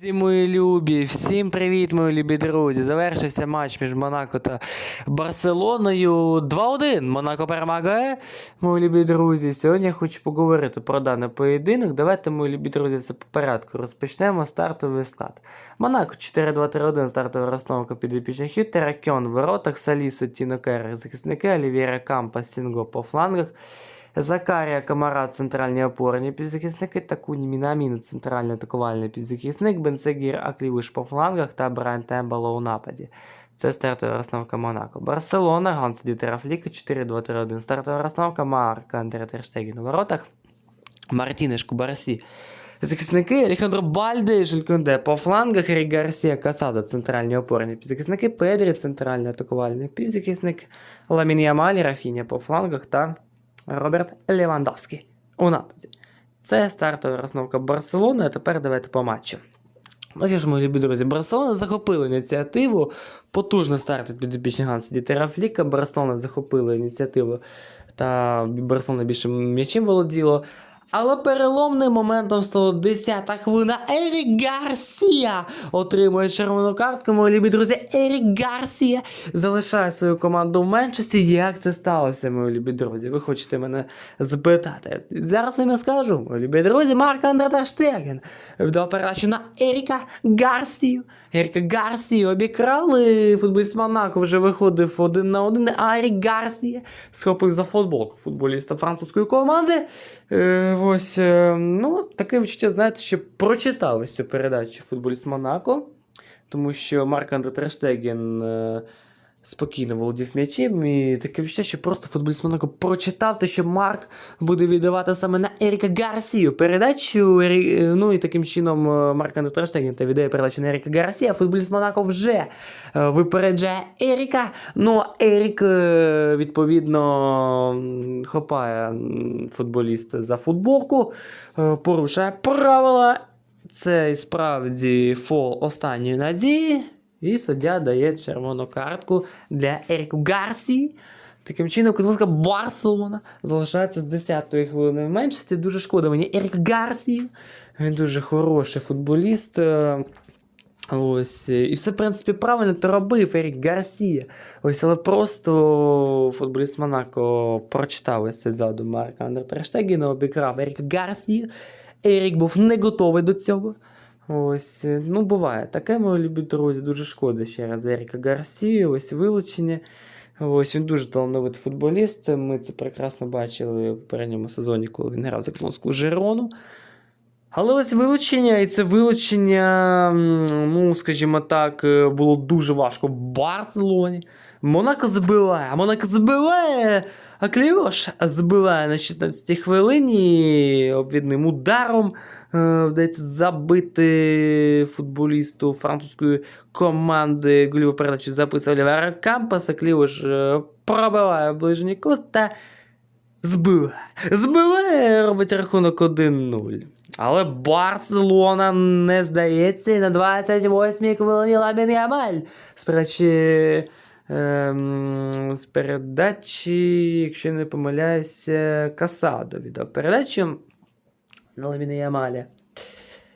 Друзі, мої любі, всім привіт, мої любі друзі. Завершився матч між Монако та Барселоною 2-1. Монако перемагає, мої любі друзі. Сьогодні я хочу поговорити про даний поєдинок. Давайте, мої любі друзі, це по порядку. Розпочнемо стартовий склад. Монако 4-2-3-1, стартова розстановка підопічних Хют, Теракьон в воротах, Салісо, Тіно Керр, захисники, Олівєра Кампа, Сінго по флангах. Закарія Камара, центральні опорні півзахисники, Такуні Мінаміну, центральний атакувальний півзахисник, Бенсегір Аклівиш по флангах та Брайан Тембало у нападі. Це стартова розстановка Монако. Барселона, Ганс Дітера Фліка, 4-2-3-1. Стартова розстановка Марка Андре Терштеген у воротах. Мартінеш Кубарсі. Захисники Алехандро Бальде і Жильконде по флангах Рі Гарсія Касадо, центральні опорні півзахисники, Педрі, центральний атакувальний півзахисник, Ламін Ямаль, Рафіня по флангах та Роберт Левандовський у нападі. Це стартова розновка Барселони, а тепер давайте по матчу. Ну що ж, мої любі друзі, Барселона захопила ініціативу. Потужно старт від підопічних Ганса Дітера Фліка. Барселона захопила ініціативу та Барселона більше м'ячем володіло. Але переломним моментом стало 10-та хвилина. Ерік Гарсія отримує червону картку. Мої любі друзі, Ерік Гарсія залишає свою команду в Менчесті. Як це сталося, мої любі друзі? Ви хочете мене запитати? Зараз я скажу, мої любі друзі, Марк Андре Таштеген вдав передачу на Еріка Гарсію. Еріка Гарсію обікрали. Футболіст Монако вже виходив один на один. А Ерік Гарсія схопив за футболку футболіста французької команди. Е, ось, е, ну, таке відчуття, знаєте, що прочитав ось цю передачу футболіст Монако, тому що Марк Андре Трештеген е, спокійно володів м'ячем, і таке відчуття, що просто футболіст Монако прочитав те, що Марк буде віддавати саме на Еріка Гарсію передачу. Ну і таким чином е, Марк Андре та віддає передачу на Еріка Гарсія. Футболіст Монако вже е, випереджає Еріка. Ну, а Ерік, е, відповідно, хопає футболіста за футболку, порушує правила. Це справді фол останньої надії. І суддя дає червону картку для Еріку Гарсії. Таким чином, Кузмовська Барселона залишається з 10-ї хвилини в меншості. Дуже шкода мені Ерік Гарсії. Він дуже хороший футболіст. е, Ось, і все, в принципі, правильно то робив Ерік Гарсія. Ось, але просто футболіст Монако прочитав ось цей задум Марка Андре Трештегіна, обікрав Еріка Гарсію. Ерік був не готовий до цього. Ось, е, ну буває. Таке, мої любі друзі, дуже шкода ще раз Еріка Гарсію, ось вилучення. Ось він дуже талановитий футболіст. Ми це прекрасно бачили в попередньому сезоні, коли він грав за клонську Жирону. Але ось вилучення, і це вилучення, ну, скажімо так, е, було дуже важко в Барселоні. Монако забиває, Монако забиває, а Кліош забиває на 16-й хвилині обвідним ударом. Е, вдається забити футболісту французької команди гольову передачу записує Олівера Кампаса. Кліош е, пробиває в ближній кут збиває. Збиває, робить рахунок 1-0. Але Барселона не здається і на 28-й хвилині Ламін Ямаль з передачі, ем, з передачі, якщо не помиляюся, Касадо віддав передачу на Ламіна Ямаля.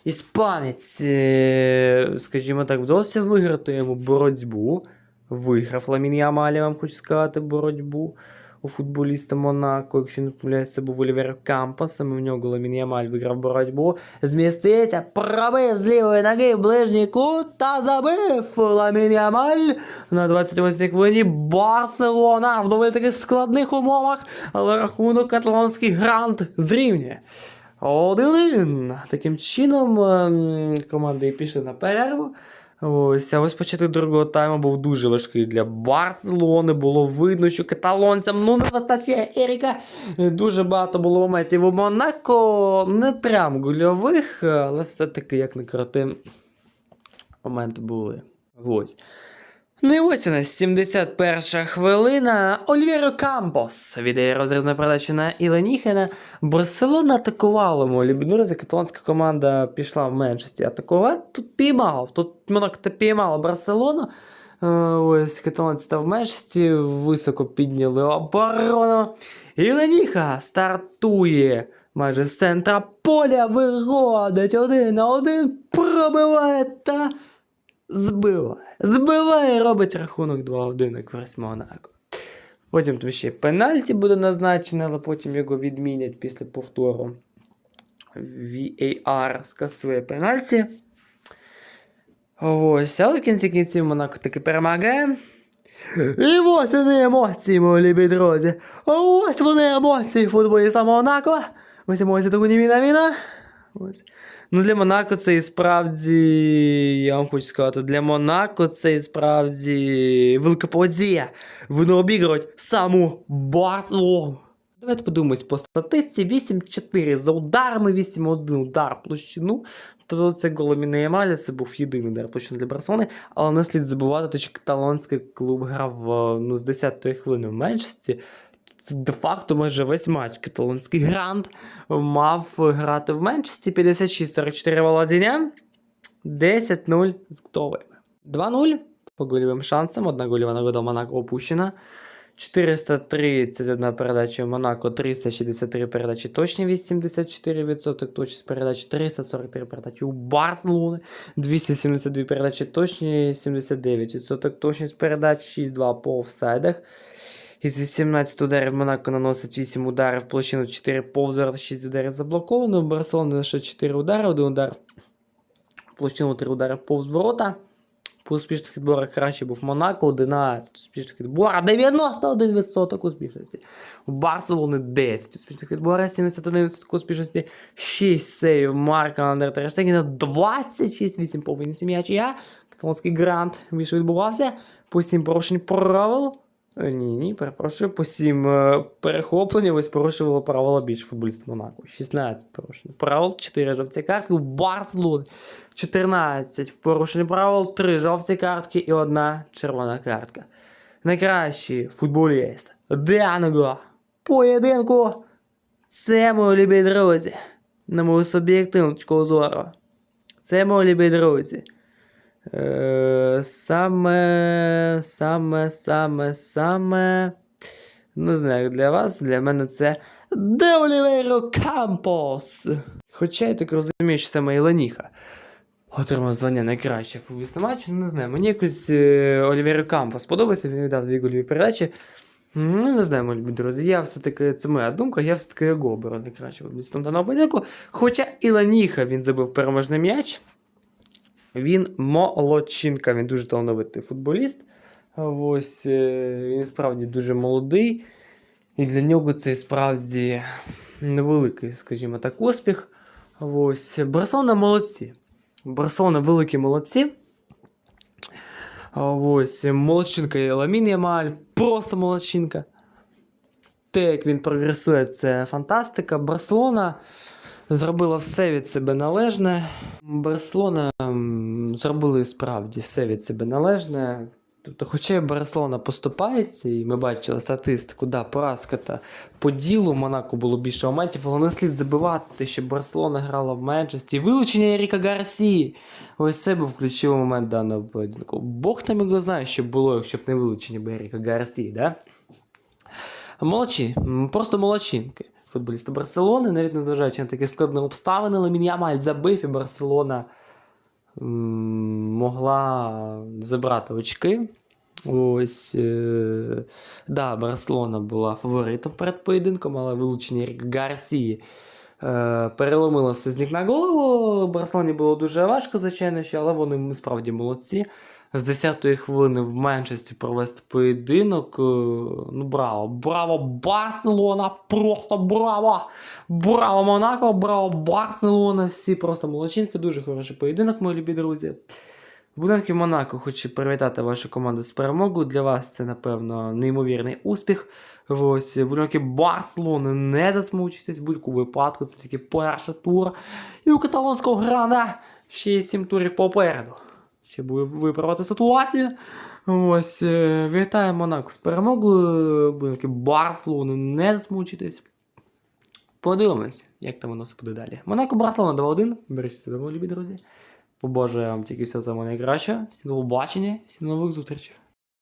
Іспанець, е, скажімо так, вдалося виграти йому боротьбу. Виграв Ламін Ямаль, вам хочу сказати, боротьбу у футболіста Монако, якщо не помиляюся, це був Олівер Кампа, саме в нього Ламін Ямаль виграв боротьбу. Змістився, пробив з лівої ноги в ближній кут та забив Ламін Ямаль на 28 хвилині. Барселона в доволі таких складних умовах, але рахунок каталонський грант зрівнює. 1-1. Таким чином ем, команди пішли на перерву. Ось, а ось початок другого тайму був дуже важкий для Барселони. Було видно, що каталонцям ну не вистачає Еріка. Дуже багато було моментів у Монако. Не прям гульових, але все-таки, як не крути, моменти були. Ось. Ну і ось у нас 71 хвилина. Ольвєро Кампос віддає розрізну передачу на Іленіхена. Барселона атакувала мої друзі. Каталонська команда пішла в меншості атакувати. Тут піймав. Тут Монако та піймала Барселону. Е, Ось каталонці став в меншості, високо підняли оборону. Іленіха стартує майже з центра поля виходить один на один, пробиває та збиває. Збиває, робить рахунок 2-1 на Монако. Потім там ще пенальті буде назначене, але потім його відмінять після повтору. VAR скасує пенальті. Ось, але в кінці кінців Монако таки перемагає. І ось вони емоції, мої любі друзі. Ось вони емоції футболіста Монако. Ось емоції таку невіна війна. Ось. Ну, для Монако це і справді, я вам хочу сказати, для Монако це і справді велика подія. Вони обігрують саму Барселону. Давайте подивимось по статистиці 8-4 за ударами, 8-1 удар площину. Тобто це голо Мінеямаля, це був єдиний удар площину для Барселони, але не слід забувати, що каталонський клуб грав е, ну, з 10-ї хвилини в меншості. Це де-факто майже весь матч каталонський грант мав грати в меншості 56-44 володіння, 10-0 з готовими. 2-0 по гольовим шансам, одна гольова нагода Монако опущена. 431 передача Монако, 363 передачі точні, 84% точність передач, 343 передачі. у Барселони, 272 передачі точні, 79% точність передач, 6-2 по офсайдах. Із 18 ударів Монако наносить 8 ударів площину, 4 повз ворота, 6 ударів заблоковано. У Барселони лише 4 удари, 1 удар площину, 3 удари повз ворота. По успішних відборах краще був Монако 11 успішних відборах, 91% успішності. У Барселони 10 успішних відборах, 71% успішності, 6 сейвів Марка Андер Терештегіна, 26, 8 повинні сім'ячі. Я, каталонський грант, більше відбувався, по 7 порушень правил. Е, Ні, ні, перепрошую, по 7 е, перехоплень, ось порушувало правила більше футболіст Монако. 16 порушень. Правил, 4 жовті картки, у Барселони 14 порушень правил, 3 жовті картки і одна червона картка. Найкращий футболіст даного поєдинку. Це мої любі друзі. На мою суб'єктивну зору. Це мої любі друзі. Е, саме, саме, саме, саме. Не знаю, для вас, для мене це Де Оліверо Кампос. Хоча я так розумію, що це моя Леніха. Отримав звання найкраще футболіста матчу. Не знаю, мені якось е, Оліверо Кампос подобається, він віддав дві гольові передачі. Ну, не знаю, мої друзі. Я все-таки, це моя думка, я все-таки його оберу найкраще футболістом даного поєдинку. Хоча і Леніха він забив переможний м'яч. Він молодчинка, він дуже талановитий футболіст. Ось е, він справді дуже молодий. І для нього це справді невеликий, скажімо так, успіх. Ось. Барселона молодці. Барселона великі молодці. Ось. Молодчинка є Ламін Ямаль, просто молодчинка. Те, як він прогресує, це фантастика. Барселона зробила все від себе належне. Барселона зробили справді все від себе належне. Тобто, хоча Барселона поступається, і ми бачили статистику, да, поразка та по ділу Монако було більше моментів, але не слід забивати, що Барселона грала в меншості. Вилучення Еріка Гарсії. Ось це був ключовий момент даного поєдинку. Бог там його знає, що було, якщо б не вилучення Еріка Гарсії, да? Молодці, м, просто молодчинки. Футболісти Барселони, навіть незважаючи на такі складні обставини, Ламін Ямаль забив і Барселона могла забрати очки. Ось, е, да, Барселона була фаворитом перед поєдинком, але вилучення Гарсії е, переломило все з ніг на голову. Барселоні було дуже важко, звичайно, але вони справді молодці. З 10-ї хвилини в меншості провести поєдинок. е, Ну, браво! Браво, Барселона! Просто браво! Браво, Монако! Браво, Барселона! Всі просто молодчинки, дуже хороший поєдинок, мої любі друзі. Будинки Монако хочу привітати вашу команду з перемогою. Для вас це, напевно, неймовірний успіх. Ось, будинки Барселони, не засмучуйтесь, в будь-якому випадку, це тільки перший тур. І у каталонського грана ще 7 турів попереду. Буде виправити ситуацію. Ось, е, вітаю Монако з перемогою. Будинки Барселони, не засмучитись. Подивимось, як там воно все буде далі. Монако Барселона 2-1. Бережіть себе, любі друзі. Побажаю вам тільки все за мене краще. Всім до побачення, всім нових зустрічей.